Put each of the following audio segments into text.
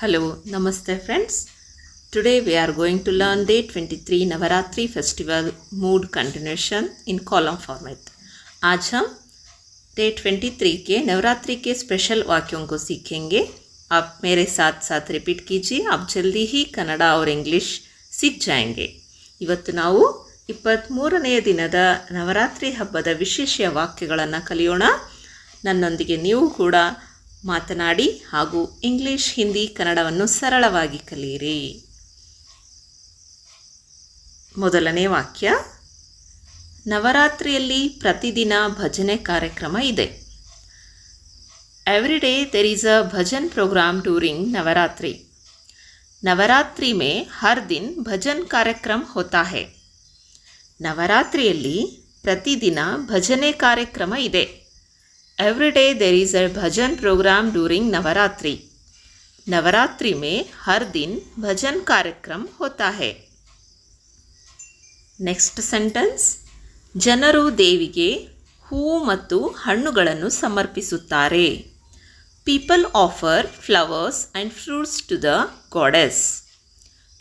Hello, Namaste friends. Today we are going to learn day 23 Navratri festival mood continuation in column format आज हम day 23 के नवरात्रि के special वाक्यों को सीखेंगे आप मेरे साथ साथ रिपीट कीजिए आप जल्दी ही ಕನ್ನಡ और ಇಂಗ್ಲಿಷ್ ಸಿಕ್ ಜಾಯಂಗೆ ಇವತ್ತು ನಾವು ಇಪ್ಪತ್ತ್ಮೂರನೆಯ ದಿನದ ನವರಾತ್ರಿ ಹಬ್ಬದ ವಿಶೇಷ ವಾಕ್ಯಗಳನ್ನು ಕಲಿಯೋಣ ನನ್ನೊಂದಿಗೆ ನೀವು ಕೂಡ ಮಾತನಾಡಿ ಹಾಗೂ ಇಂಗ್ಲಿಷ್ ಹಿಂದಿ ಕನ್ನಡವನ್ನು ಸರಳವಾಗಿ ಕಲಿಯಿರಿ ಮೊದಲನೇ ವಾಕ್ಯ ನವರಾತ್ರಿಯಲ್ಲಿ ಪ್ರತಿದಿನ ಭಜನೆ ಕಾರ್ಯಕ್ರಮ ಇದೆ every day there is a bhajan programme during Navratri Navratri में हर दिन भजन कार्यक्रम होता है ನವರಾತ್ರಿಯಲ್ಲಿ ಪ್ರತಿದಿನ ಭಜನೆ ಕಾರ್ಯಕ್ರಮ ಇದೆ every day there is a bhajan program during Navratri Navratri में हर दिन भजन कार्यक्रम होता है ನೆಕ್ಸ್ಟ್ ಸೆಂಟೆನ್ಸ್ ಜನರು ದೇವಿಗೆ ಹೂವು ಮತ್ತು ಹಣ್ಣುಗಳನ್ನು ಸಮರ್ಪಿಸುತ್ತಾರೆ people offer flowers and fruits to the goddess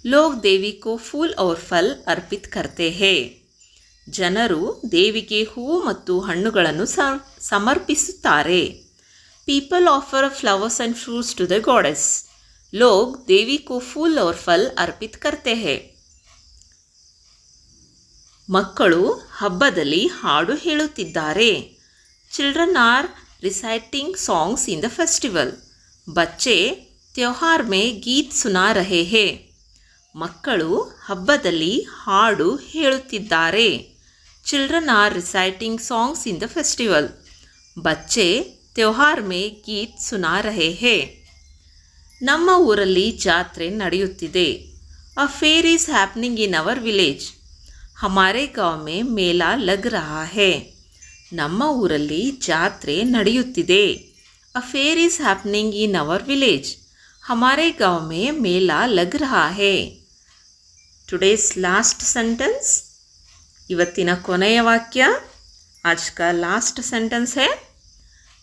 लोग देवी को फूल और फल अर्पित करते हैं ಜನರು ದೇವಿಗೆ ಹೂವು ಮತ್ತು ಹಣ್ಣುಗಳನ್ನು ಸ- ಸಮರ್ಪಿಸುತ್ತಾರೆ people offer flowers and fruits to the goddess लोग देवी को फूल और फल अर्पित करते हैं ಮಕ್ಕಳು ಹಬ್ಬದಲ್ಲಿ ಹಾಡು ಹೇಳುತ್ತಿದ್ದಾರೆ children are reciting songs in the festival ಬಚ್ಚೆ ತ್ಯೋಹಾರ್ ಮೇ ಗೀತ್ ಸುನಾ ರಹೆ ಹೇ ಮಕ್ಕಳು ಹಬ್ಬದಲ್ಲಿ ಹಾಡು ಹೇಳುತ್ತಿದ್ದಾರೆ Children are reciting songs in the festival ಬಚ್ಚೆ ತ್ಯೋಹಾರ್ ಮೇ ಗೀತ್ ಸುನಾ ರಹೆ ಹೇ ನಮ್ಮ ಊರಲ್ಲಿ ಜಾತ್ರೆ ನಡೆಯುತ್ತಿದೆ a fair is happening in our village ಹಮಾರೆ ಗಾಂವ್ ಮೇ ಮೇಲಾ ಲಗ್ ರಹಾ ಹೇ ನಮ್ಮ ಊರಲ್ಲಿ ಜಾತ್ರೆ ನಡೆಯುತ್ತಿದೆ a fair is happening in our village ಹಮಾರೆ ಗಾಂವ್ ಮೇ ಮೇಲಾ ಲಗ್ ರಹಾ ಹೇ ಟುಡೇಸ್ ಲಾಸ್ಟ್ ಸೆಂಟೆನ್ಸ್ ಇವತ್ತಿನ ಕೊನೆಯ ವಾಕ್ಯ ಆಜ್ ಕಾ ಲಾಸ್ಟ್ ಸೆಂಟೆನ್ಸ್ ಹೇ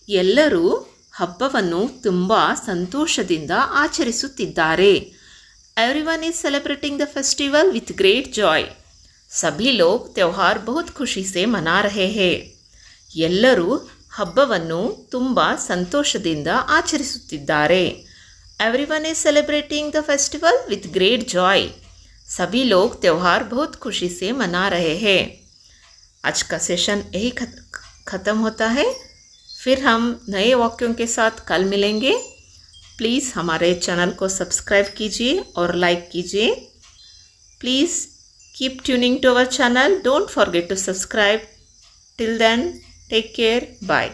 ಎಲ್ಲರೂ ಹಬ್ಬವನ್ನು ತುಂಬ ಸಂತೋಷದಿಂದ ಆಚರಿಸುತ್ತಿದ್ದಾರೆ everyone is celebrating the festival with great joy सभी लोग त्योहार बहुत ಖುಷಿ से ಮನಾ ರಹೆ ಹೇ ಎಲ್ಲರೂ ಹಬ್ಬವನ್ನು ತುಂಬ ಸಂತೋಷದಿಂದ ಆಚರಿಸುತ್ತಿದ್ದಾರೆ everyone is celebrating the festival with great joy सभी लोग त्यौहार बहुत खुशी से मना रहे हैं। आज का सेशन यही ख़त्म होता है। फिर हम नए वाक्यों के साथ कल मिलेंगे। प्लीज़ हमारे चैनल को सब्सक्राइब कीजिए और लाइक कीजिए। Please keep tuning to our channel don't forget to subscribe till then take care bye